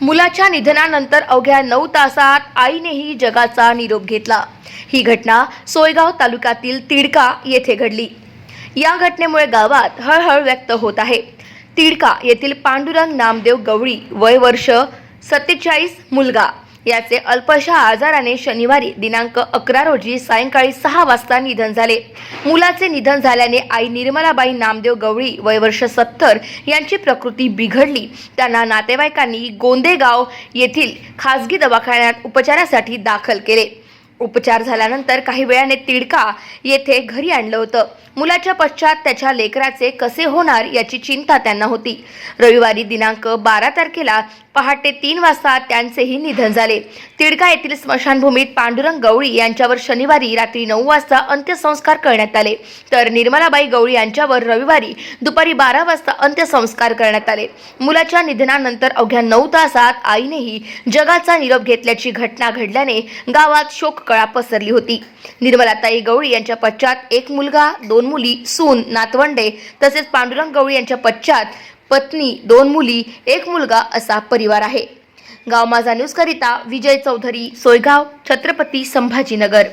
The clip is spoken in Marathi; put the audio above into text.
मुलाच्या निधनानंतर अवघ्या नऊ तासात आईनेही जगाचा निरोप घेतला. ही घटना सोयगाव तालुक्यातील तिडका येथे घडली. या घटनेमुळे गावात हळहळ व्यक्त होत आहे. तिडका येथील पांडुरंग नामदेव गवळी वय वर्ष सत्तेचाळीस मुलगा. याचे अल्पशा आजाराने शनिवारी दिनांक अकरा रोजी सायंकाळी सहा वाजता निधन झाले. मुलाचे निधन झाल्याने आई निर्मलाबाई नामदेव गवळी वय वर्ष सत्तर यांची प्रकृती बिघडली. त्यांना नातेवाईकांनी गोंदेगाव येथील खासगी दवाखान्यात उपचारासाठी दाखल केले. उपचार झाल्यानंतर काही वेळाने तिडका येथे घरी आणलं होतं. मुलाच्या पश्चात त्याच्या लेकराचे कसे होणार याची चिंता त्यांना होती. रविवारी दिनांक बारा तारखेला पहाटे तीन वाजता त्यांचेही निधन झाले. तिडका येथील स्मशानभूमीत पांडुरंग गवळी यांच्यावर शनिवारी रात्री नऊ वाजता अंत्यसंस्कार करण्यात आले. तर निर्मलाबाई गवळी यांच्यावर रविवारी दुपारी बारा वाजता अंत्यसंस्कार करण्यात आले. मुलाच्या निधनानंतर अवघ्या नऊ तासात आईनेही जगाचा निरोप घेतल्याची घटना घडल्याने गावात शोक कळा पसरली होती. निर्मलाताई गवळी यांच्या पश्चात एक मुलगा दोन मुली सून नातवंडे तसेच पांडुरंग गवळी यांच्या पश्चात पत्नी दोन मुली एक मुलगा असा परिवार आहे. गाव माझा न्यूज करिता विजय चौधरी सोयगाव छत्रपती संभाजीनगर.